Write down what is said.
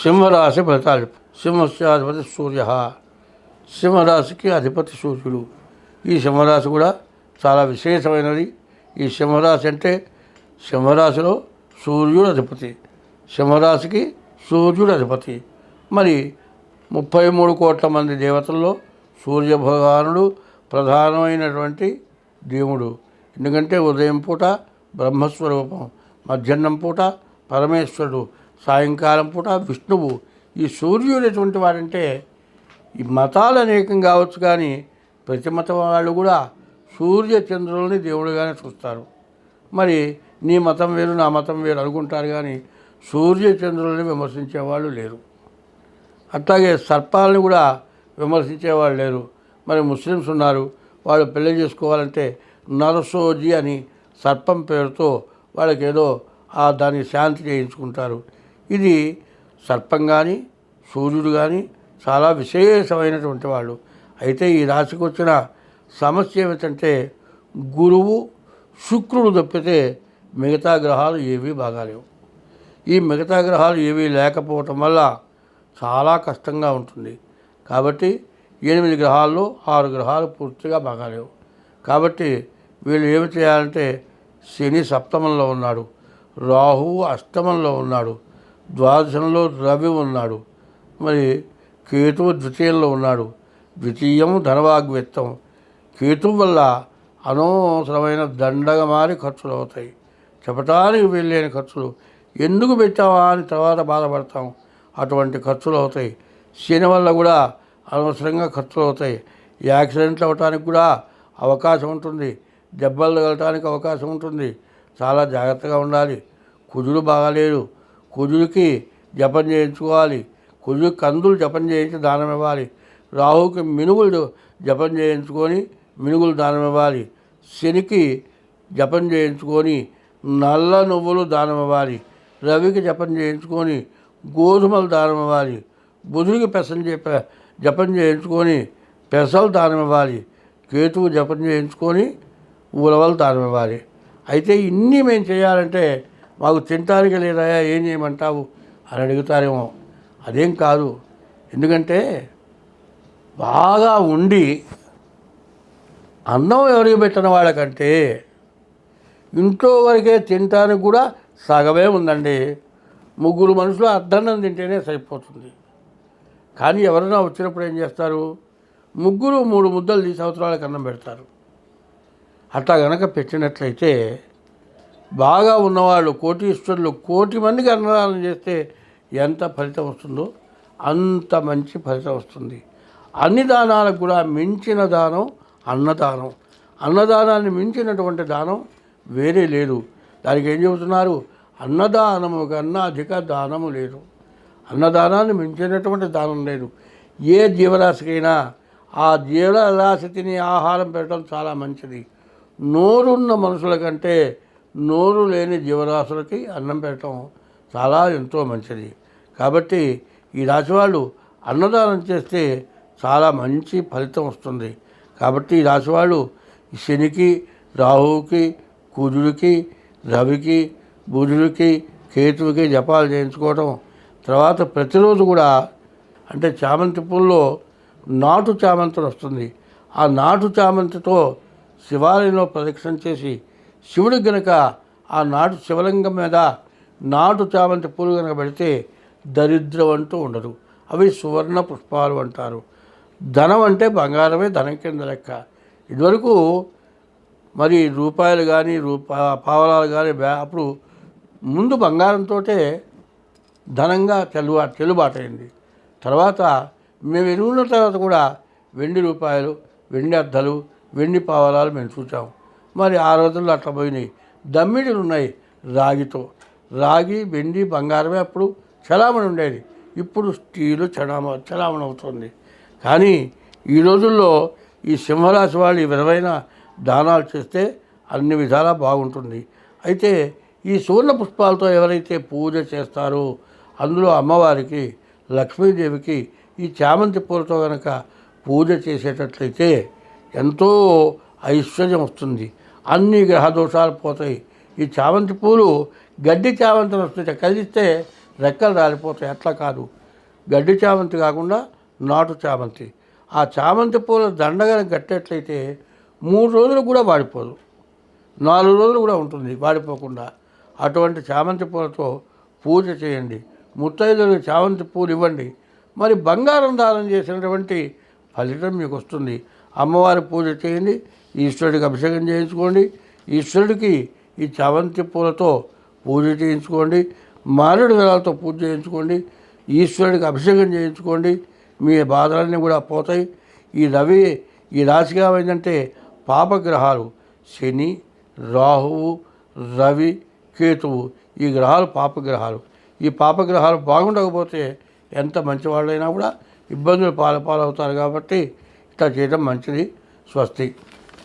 సింహరాశి ఫలితాలు. సింహస్యాధిపతి సూర్య. సింహరాశికి అధిపతి సూర్యుడు. ఈ సింహరాశి కూడా చాలా విశేషమైనది. ఈ సింహరాశి అంటే సింహరాశిలో సూర్యుడు అధిపతి. సింహరాశికి సూర్యుడు అధిపతి. మరి ముప్పై మూడు కోట్ల మంది దేవతల్లో సూర్య భగవానుడు ప్రధానమైనటువంటి దేవుడు. ఎందుకంటే ఉదయం పూట బ్రహ్మస్వరూపం మధ్యాహ్నం పూట పరమేశ్వరుడు. సాయంకాలం పూట విష్ణువు ఈ సూర్యుడు ఎటువంటి వాడంటే ఈ మతాలు అనేకం కావచ్చు కానీ ప్రతి మతం వాళ్ళు కూడా సూర్య చంద్రుల్ని దేవుడుగానే చూస్తారు. మరి నీ మతం వేరు నా మతం వేరు అనుకుంటారు కానీ సూర్య చంద్రుల్ని విమర్శించే వాళ్ళు లేరు. అట్లాగే సర్పాలను కూడా విమర్శించేవాళ్ళు లేరు. మరి ముస్లిమ్స్ ఉన్నారు వాళ్ళు పెళ్ళి చేసుకోవాలంటే నరసోజీ అని సర్పం పేరుతో వాళ్ళకేదో దాన్ని శాంతి చేయించుకుంటారు. ఇది సర్పం కానీ సూర్యుడు కానీ చాలా విశేషమైనటువంటి వాళ్ళు. అయితే ఈ రాశికి వచ్చిన సమస్య ఏమిటంటే గురువు శుక్రుడు తప్పితే మిగతా గ్రహాలు ఏవీ బాగాలేవు. ఈ మిగతా గ్రహాలు ఏవీ లేకపోవటం వల్ల చాలా కష్టంగా ఉంటుంది. కాబట్టి ఎనిమిది గ్రహాల్లో ఆరు గ్రహాలు పూర్తిగా బాగాలేవు. కాబట్టి వీళ్ళు ఏమి చేయాలంటే శని సప్తమంలో ఉన్నాడు. రాహువు అష్టమంలో ఉన్నాడు. ద్వాదశంలో రవి ఉన్నాడు. మరి కేతువు ద్వితీయంలో ఉన్నాడు. ద్వితీయం ధనవాగ్విత్తం కేతువు వల్ల అనవసరమైన దండగా మారి ఖర్చులు అవుతాయి. చెప్పటానికి వెళ్ళలేని ఖర్చులు. ఎందుకు పెట్టావా అని తర్వాత బాధపడతాం. అటువంటి ఖర్చులు అవుతాయి. శని వల్ల కూడా అనవసరంగా ఖర్చులు అవుతాయి. యాక్సిడెంట్లు అవ్వటానికి కూడా అవకాశం ఉంటుంది. దెబ్బలు తగలటానికి అవకాశం ఉంటుంది. చాలా జాగ్రత్తగా ఉండాలి. కుజుడు బాగాలేడు. కుజుడికి జపం చేయించుకోవాలి. కుజుడికి కందులు జపం చేయించి దానం ఇవ్వాలి. రాహుకి మినుగులు జపం చేయించుకొని మినుగులు దానం ఇవ్వాలి. శనికి జపం చేయించుకొని నల్ల నువ్వులు దానం ఇవ్వాలి. రవికి జపం చేయించుకొని గోధుమలు దానం ఇవ్వాలి. బుధుడికి పెసం చెప్ప జపం చేయించుకొని పెసలు దానం ఇవ్వాలి. కేతువు జపం చేయించుకొని ఉలవలు దానం ఇవ్వాలి. అయితే ఇన్ని మేము చేయాలంటే మాకు తినటానికి లేదయా ఏం చేయమంటావు? అని అడుగుతారేమో. అదేం కాదు. ఎందుకంటే బాగా ఉండి అన్నం ఎవరికి పెట్టిన వాళ్ళకంటే ఇంట్లో వరకే తినటానికి కూడా సగమే ఉందండి. ముగ్గురు మనుషులు అర్ధన్నం తింటేనే సరిపోతుంది. కానీ ఎవరైనా వచ్చినప్పుడు ఏం చేస్తారు? ముగ్గురు మూడు ముద్దలు తీసి అవసరాలకు అన్నం పెడతారు. అట్లా కనుక పెట్టినట్లయితే బాగా ఉన్నవాళ్ళు కోటీశ్వరులు కోటి మందికి అన్నదానం చేస్తే ఎంత ఫలితం వస్తుందో అంత మంచి ఫలితం వస్తుంది. అన్ని దానాలకు కూడా మించిన దానం అన్నదానం. అన్నదానాన్ని మించినటువంటి దానం వేరే లేదు. దానికి ఏం చెబుతున్నారు? అన్నదానము కన్నా అధిక దానము లేదు. అన్నదానాన్ని మించినటువంటి దానం లేదు. ఏ జీవరాశికైనా ఆ జీవరాశి తిని ఆహారం పెట్టడం చాలా మంచిది. నోరున్న మనుషుల కంటే నోరు లేని జీవరాశులకి అన్నం పెట్టడం చాలా ఎంతో మంచిది. కాబట్టి ఈ రాశి వాళ్ళు అన్నదానం చేస్తే చాలా మంచి ఫలితం వస్తుంది. కాబట్టి ఈ రాశి వాళ్ళు శనికి రాహువుకి కుజుడికి రవికి బుధుడికి కేతువుకి జపాలు చేయించుకోవడం తర్వాత ప్రతిరోజు కూడా అంటే చామంతి పూల్లో నాటు చామంతులు వస్తుంది. ఆ నాటు చామంతితో శివాలయంలో ప్రదక్షిణ చేసి శివుడు గనుక ఆ నాటు శివలింగం మీద నాటు చామంతి పూలు కనుక పెడితే దరిద్రం అంటూ ఉండదు. అవి సువర్ణ పుష్పాలు అంటారు. ధనం అంటే బంగారమే ధనం కింద లెక్క. ఇదివరకు మరి రూపాయలు కానీ రూపా పావలాలు కానీ బ్యా అప్పుడు ముందు బంగారంతో ధనంగా చెల్లుబా తెలుబాటైంది. తర్వాత మేము ఎరుగున్న తర్వాత కూడా వెండి రూపాయలు వెండి అద్దలు వెండి పావలాలు మేము చూసాము మరి ఆ రోజుల్లో అట్లా పోయినాయి. దమ్మిడిలు ఉన్నాయి రాగితో. రాగి వెండి బంగారమే అప్పుడు చలామణి ఉండేది. ఇప్పుడు స్టీలు చలామ చలామణి అవుతుంది. కానీ ఈ రోజుల్లో ఈ సింహరాశి వాళ్ళు ఈ విధమైన దానాలు చేస్తే అన్ని విధాలా బాగుంటుంది. అయితే ఈ సువర్ణ పుష్పాలతో ఎవరైతే పూజ చేస్తారో అందులో అమ్మవారికి లక్ష్మీదేవికి ఈ చామంతి పూలతో కనుక పూజ చేసేటట్లయితే ఎంతో ఐశ్వర్యం వస్తుంది. అన్ని గ్రహ దోషాలు పోతాయి. ఈ చామంతి పూలు గడ్డి చామంతిని వస్తుంటే కలిస్తే రెక్కలు రాలిపోతాయి. అట్లా కాదు. గడ్డి చామంతి కాకుండా నాటు చామంతి. ఆ చామంతి పూల దండగా కట్టేట్లయితే మూడు రోజులు కూడా వాడిపోదు. నాలుగు రోజులు కూడా ఉంటుంది వాడిపోకుండా. అటువంటి చామంతి పూలతో పూజ చేయండి. ముత్తైదులు చామంతి పూలు ఇవ్వండి. మరి బంగారం దానం చేసినటువంటి ఫలితం మీకు వస్తుంది. అమ్మవారి పూజ చేయండి. ఈశ్వరుడికి అభిషేకం చేయించుకోండి. ఈశ్వరుడికి ఈ చావంతి పూలతో పూజ చేయించుకోండి. మారేడు దళాలతో పూజ చేయించుకోండి. ఈశ్వరుడికి అభిషేకం చేయించుకోండి. మీ బాధలన్నీ కూడా పోతాయి. ఈ రవి ఈ రాశిగా ఏంటంటే పాపగ్రహాలు. శని రాహువు రవి కేతువు ఈ గ్రహాలు పాపగ్రహాలు. ఈ పాపగ్రహాలు బాగుండకపోతే ఎంత మంచివాళ్ళైనా కూడా ఇబ్బందులు పాలపాలవుతారు కాబట్టి ఇట్లా చేయడం మంచిది. స్వస్తి.